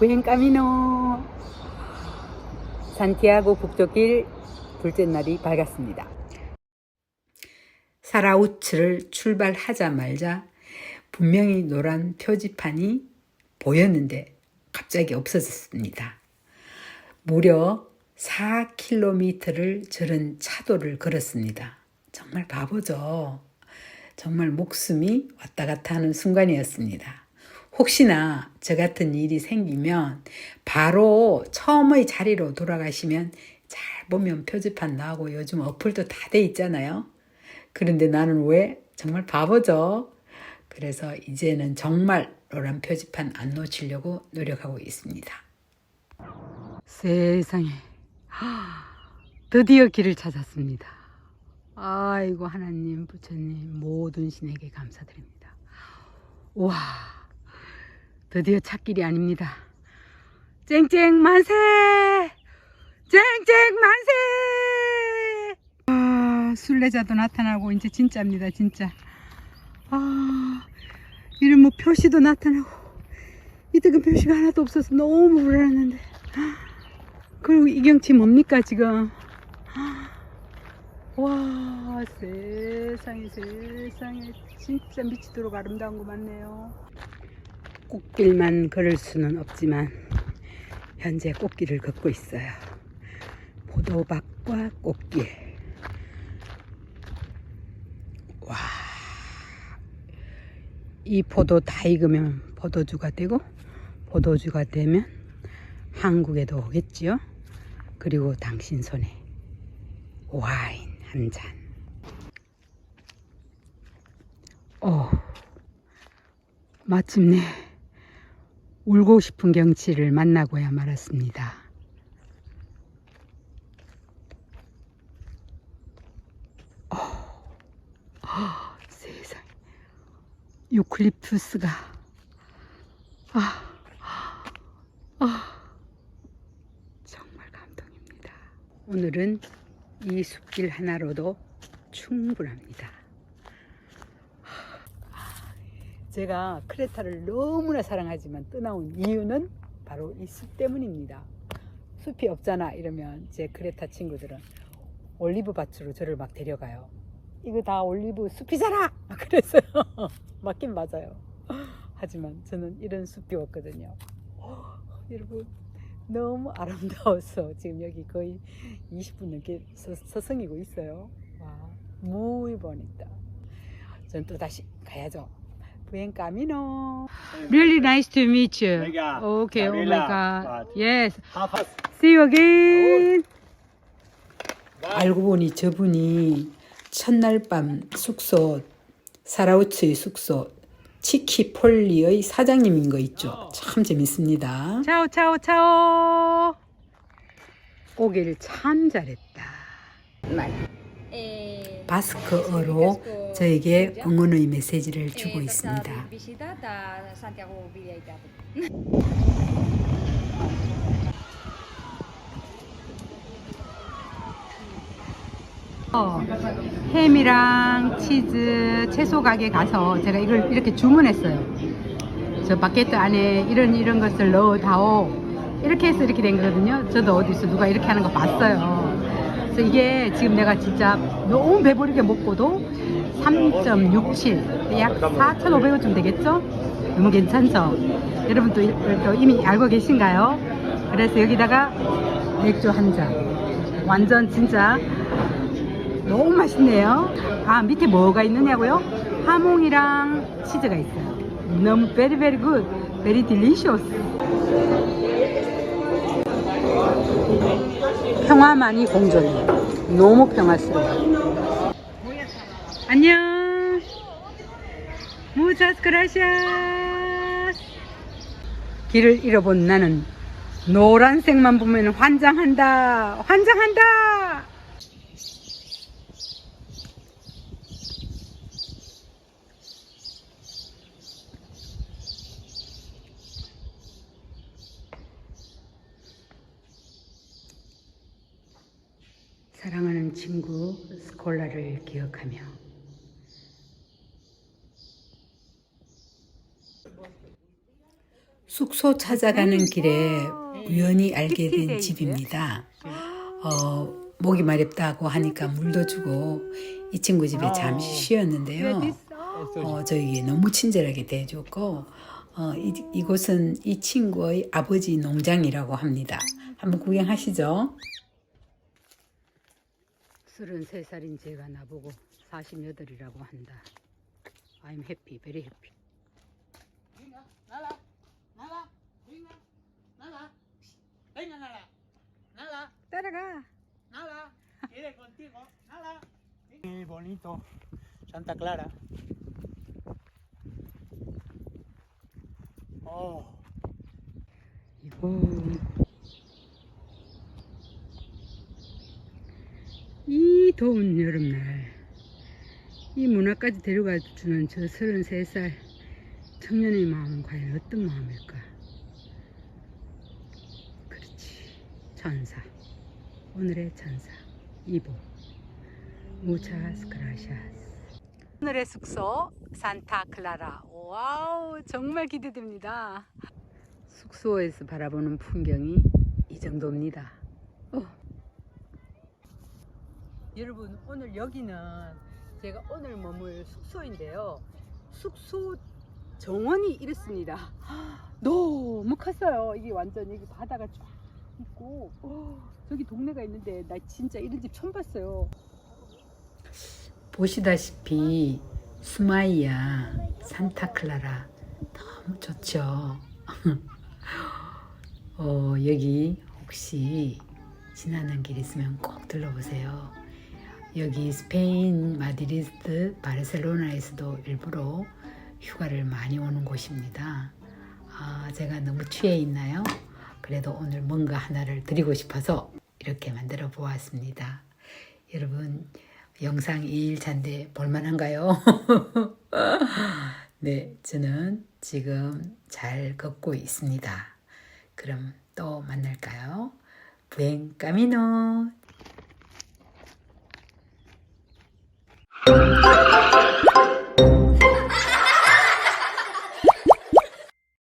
부행까미노 산티아고 북쪽길 둘째 날이 밝았습니다. 사라우츠를 출발하자마자 분명히 노란 표지판이 보였는데 갑자기 없어졌습니다. 무려 4km를 저런 차도를 걸었습니다. 정말 바보죠. 정말 목숨이 왔다 갔다 하는 순간이었습니다. 혹시나 저 같은 일이 생기면 바로 처음의 자리로 돌아가시면 잘 보면 표지판 나오고 요즘 어플도 다 돼 있잖아요. 그런데 나는 왜 정말 바보죠. 그래서 이제는 정말 노란 표지판 안 놓치려고 노력하고 있습니다. 세상에 드디어 길을 찾았습니다. 아이고 하나님 부처님 모든 신에게 감사드립니다. 와 드디어 찾길이 아닙니다. 쨍쨍 만세! 쨍쨍 만세! 아 순례자도 나타나고 이제 진짜입니다 진짜. 아 이런 뭐 표시도 나타나고 이때은 표시가 하나도 없어서 너무 불안했는데 그리고 이 경치 뭡니까 지금 와 세상에 세상에 진짜 미치도록 아름다운 거 많네요 꽃길만 걸을 수는 없지만 현재 꽃길을 걷고 있어요 포도밭과 꽃길 와 이 포도 다 익으면 포도주가 되고 포도주가 되면 한국에도 오겠지요. 그리고 당신 손에 와인 한 잔. 어, 마침내 울고 싶은 경치를 만나고야 말았습니다. 어, 아, 세상에. 유클립투스가, 아, 아, 정말 감동입니다. 오늘은 이 숲길 하나로도 충분합니다. 제가 크레타를 너무나 사랑하지만 떠나온 이유는 바로 이 숲 때문입니다. 숲이 없잖아 이러면 제 크레타 친구들은 올리브 밭으로 저를 막 데려가요. 이거 다 올리브 숲이잖아! 막 그랬어요. 맞긴 맞아요. 하지만 저는 이런 숲이 없거든요. 여러분 너무 아름다워서 지금 여기 거의 20분 넘게 서, 서성이고 있어요. 와, muy bonita. 전또 다시 가야죠. Buen camino. Really nice to meet you. Okay, oh my God. Yes. See you again. 알고 보니 저분이 첫날 밤 숙소 사라우츠의 숙소 치키폴리의 사장님인 거 있죠. 참 재밌습니다. 차오 차오 차오. 오길 참 잘했다. Eh, 바스크어로 저에게 응원의 메시지를 주고 있습니다. 어, 햄이랑 치즈 채소 가게 가서 제가 이걸 이렇게 주문했어요. 저 바게트 안에 이런 이런 것을 넣어 다오. 이렇게 해서 이렇게 된 거거든요. 저도 어디서 누가 이렇게 하는 거 봤어요. 그래서 이게 지금 내가 진짜 너무 배부르게 먹고도 3.67, 약 4,500원쯤 되겠죠? 너무 괜찮죠? 여러분 또, 이- 또 이미 알고 계신가요? 그래서 여기다가 맥주 한 잔. 완전 진짜 너무 맛있네요. 아 밑에 뭐가 있느냐고요? 하몽이랑 치즈가 있어요. 너무 very very good, very delicious. 평화만이 공존해. 너무 평화스러워. 안녕. Muchas gracias. 길을 잃어본 나는 노란색만 보면 환장한다. 환장한다. 사랑하는 친구 스콜라를 기억하며 숙소 찾아가는 길에 우연히 알게 된 피티데이즈? 집입니다. 어, 목이 마렵다고 하니까 물도 주고 이 친구 집에 잠시 쉬었는데요. 어, 저에게 너무 친절하게 대해줬고 어, 이, 이곳은 이 친구의 아버지 농장이라고 합니다. 한번 구경하시죠. 33살인 제가 나보고 48이라고 한다. I'm happy, very happy. Nada, nada, venga, nada, venga, nada, nada, 따라가. nada, quiere contigo, nada. Qué bonito, Santa Clara. Oh, 이거 이 더운 여름날 이 문화까지 데려가 주는 저 33살 청년의 마음은 과연 어떤 마음일까? 그렇지 천사 오늘의 천사 이보 무차스 그라샤스 오늘의 숙소 산타 클라라 와우 정말 기대됩니다 숙소에서 바라보는 풍경이 이 정도입니다. 어. 여러분 오늘 여기는 제가 오늘 머물 숙소인데요. 숙소 정원이 이렇습니다. 너무 컸어요. 이게 완전 여기 바다가 쫙 있고 어, 저기 동네가 있는데 나 진짜 이런 집 처음 봤어요. 보시다시피 스마이야 산타클라라 너무 좋죠. 어, 여기 혹시 지나는 길 있으면 꼭 들러보세요. 여기 스페인 마드리드 바르셀로나에서도 일부러 휴가를 많이 오는 곳입니다. 아, 제가 너무 취해 있나요? 그래도 오늘 뭔가 하나를 드리고 싶어서 이렇게 만들어 보았습니다. 여러분, 영상 2일차인데 볼만한가요? 네, 저는 지금 잘 걷고 있습니다. 그럼 또 만날까요? 부행 까미노